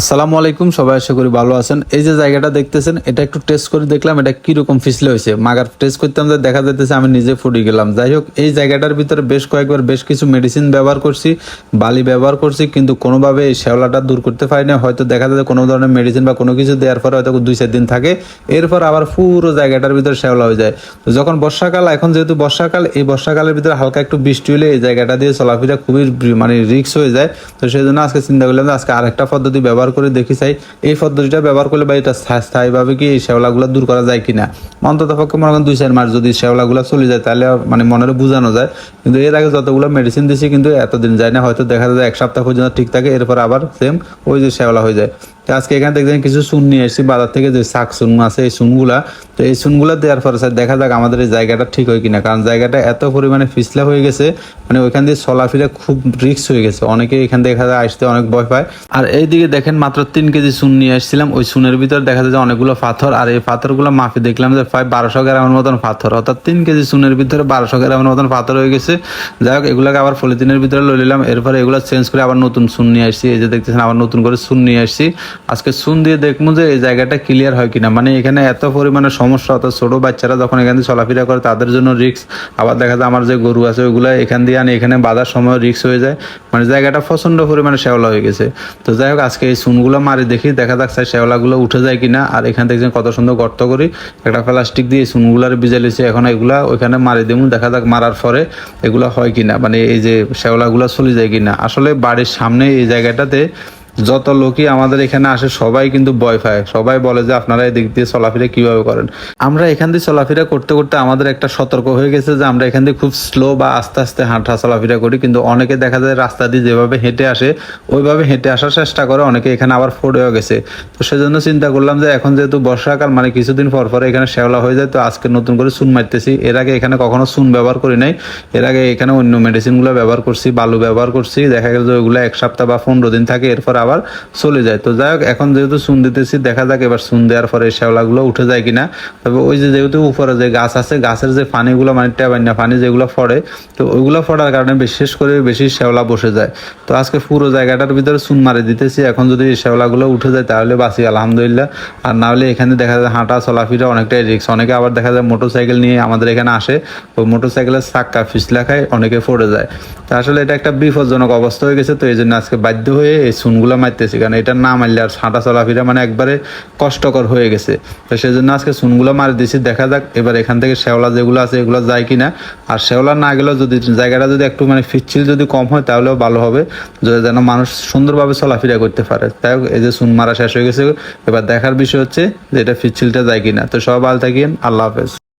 আসসালামু আলাইকুম, সবাই আশা করি ভালো আছেন। এই যে জায়গাটা দেখতেছেন, এটা একটু টেস্ট করে দেখলাম, এটা কীরকম ফিসলে হয়েছে। মাগার টেস্ট করতাম যে দেখা যাইতেছে আমি নিজে ফুটে গেলাম। যাই হোক, এই জায়গাটার ভিতরে বেশ কয়েকবার বেশ কিছু মেডিসিন ব্যবহার করছি, বালি ব্যবহার করছি, কিন্তু কোনোভাবে এই শ্যাওলাটা দূর করতে পারি না হয়তো দেখা যায় কোনো ধরনের মেডিসিন বা কোনো কিছু দেওয়ার পরে হয়তো দুই, চার দিন থাকে। এরপর আবার পুরো জায়গাটার ভিতরে শ্যাওলা হয়ে যায়। তো যখন বর্ষাকাল, এখন যেহেতু বর্ষাকাল, এই বর্ষাকালের ভিতরে হালকা একটু বৃষ্টি হলে এই জায়গাটা দিয়ে চলাফেরা খুবই মানে রিক্স হয়ে যায়। তো সেই জন্য আজকে চিন্তা করলাম আজকে আরেকটা পদ্ধতি ব্যবহার করে দেখি চাই, এই পদ্ধতিটা ব্যবহার করলে বা এটা স্থায়ী- স্থায়ীভাবে কি এই শ্যাওলাগুলো দূর করা যায় কিনা? অন্তত পক্ষে মনে করেন দুই চার মাস যদি শ্যাওলাগুলো চলে যায়, তাহলে মানে মনের বোঝানো যায়। কিন্তু এর আগে যতগুলো মেডিসিন দিছি কিন্তু এতদিন যায় না, হয়তো দেখা যায় এক সপ্তাহ পর্যন্ত ঠিক থাকে, এরপর আবার সেম ওই যে শ্যাওলা হয়ে যায়। তো আজকে এখানে দেখছেন কিছু চুন নিয়ে এসেছি, বাজার থেকে যে শাক চুন আছে, এই চুনগুলা। তো এই চুনগুলা দেওয়ার পরে স্যার দেখা যাক আমাদের এই জায়গাটা ঠিক হয় কিনা, কারণ জায়গাটা এত পরিমাণে ফিসলা হয়ে গেছে মানে ওইখান দিয়ে চলাফেরা খুব রিক্স হয়ে গেছে। অনেকে এখান দেখা যায় আসতে অনেক ভয় পায়। আর এইদিকে দেখেন মাত্র তিন কেজি চুন নিয়ে আসছিলাম ওই চুনের ভিতর দেখা যায় অনেকগুলো পাথর, আর এই পাথরগুলো মাপে দেখলাম যে প্রায় বারোশো গ্রামের মতন পাথর। অর্থাৎ তিন কেজি চুনের ভিতরে বারোশো গ্রামের মতন পাথর হয়ে গেছে। যাই হোক, এগুলোকে আবার পলিথিনের ভিতরে লই নিলাম, এরপরে এগুলো চেঞ্জ করে আবার নতুন চুন নিয়ে আসছি। এই যে দেখতেছেন, আবার নতুন করে চুন নিয়ে আসছি। আজকে চুন দিয়ে দেখব যে এই জায়গাটা ক্লিয়ার হয় কিনা। মানে এখানে এত পরিমাণে সমস্যা অর্থাৎ ছোট বাচ্চারা যখন এখান দিয়ে চলাফেরা করে, তাদের জন্য রিক্স আবার দেখা যায় আমার যে গরু আছে, ওইগুলো এখান দিয়ে আনি, এখানে বাঁধার সময় রিক্স হয়ে যায়। মানে জায়গাটা প্রচণ্ড পরিমাণে শ্যাওলা হয়ে গেছে। তো যাই হোক, আজকে এই চুনগুলো মারি দেখি, দেখা যাক স্যার শ্যাওলাগুলো উঠে যায় কিনা। আর এখান থেকে কত সুন্দর গর্ত করি, একটা প্লাস্টিক দিয়ে চুনগুলার বিজালিছে এখন এগুলা ওইখানে মারি দেবো দেখা যাক মারার পরে এগুলো হয় কিনা। মানে এই যে শ্যাওলাগুলো চলে যায় কিনা। আসলে বাড়ির সামনে এই জায়গাটাতে যত লোকই আমাদের এখানে আসে, সবাই কিন্তু ভয় পায়। সবাই বলে যে, আপনারা এদিক দিয়ে চলাফেরা কীভাবে করেন? আমরা এখান দিয়ে চলাফেরা করতে করতে আমাদের একটা সতর্ক হয়ে গেছে যে, আমরা এখান দিয়ে খুব স্লো বা আস্তে আস্তে হাঁটা চলাফেরা করি। কিন্তু অনেকে দেখা যায় রাস্তা দিয়ে যেভাবে হেঁটে আসে, ওইভাবে হেঁটে আসার চেষ্টা করে। অনেকে এখানে আবার ফোড়েও গেছে। তো সেজন্য চিন্তা করলাম যে, এখন যেহেতু বর্ষাকাল মানে কিছুদিন পর পরে এখানে শ্যাওলা হয়ে যায়, তো আজকে নতুন করে চুন মারতেছি। এর আগে এখানে কখনো চুন ব্যবহার করি নাই। এর আগে এখানে অন্য মেডিসিনগুলো ব্যবহার করছি, বালু ব্যবহার করছি। দেখা গেল যে ওইগুলো এক সপ্তাহ বা পনেরো দিন থাকে, এরপর আবার চলে যায়। তো যাই হোক, এখন যেহেতু চুন দিতেছি, দেখা যাক এবার চুন দেওয়ার পরে শ্যাওলাগুলো উঠে যায় কিনা। তবে ওই যেহেতু উপরে যে গাছ আছে, গাছের যে পানিগুলো মানে টেবাইনা পানি যেগুলো পড়ে তো ওইগুলো পড়ার কারণে বিশেষ করে বেশি শ্যাওলা বসে যায়। তো আজকে পুরো জায়গাটার ভিতরে চুন মারে দিতেছি, এখন যদি শ্যাওলাগুলো উঠে যায় তাহলে বাঁচি, আলহামদুলিল্লাহ। আর না হলে এখানে দেখা যায় হাঁটা চলাফেরা অনেকটাই রিক্স অনেকে আবার দেখা যায় মোটর সাইকেল নিয়ে আমাদের এখানে আসে ওই মোটর সাইকেলের চাক্কা, ফিসলা খায়, অনেকে পড়ে যায়। তো আসলে এটা একটা বিপজ্জনক অবস্থা হয়ে গেছে, তো এই জন্য আজকে বাধ্য হয়ে এই চুনগুলো মারতেছি কারণ এটা না মারলে আর হাঁটা চলাফেরা মানে একবারে কষ্টকর হয়ে গেছে। তো সেই জন্য আজকে চুনগুলো মারি দিছি, দেখা যাক এবার এখান থেকে শ্যাওলা যেগুলো আছে এগুলো যায় কিনা। আর শ্যাওলা না গেলেও যদি জায়গাটা যদি একটু মানে ফিচ্ছিল যদি কম হয়, তাহলেও ভালো হবে। যদি যেন মানুষ সুন্দরভাবে চলাফেরা করতে পারে। তাই হোক, এই যে চুন মারা শেষ হয়ে গেছে, এবার দেখার বিষয় হচ্ছে যে এটা ফিচ্ছিলটা যায় কিনা। তো সব ভালো থাকিয়েন আল্লাহ হাফেজ।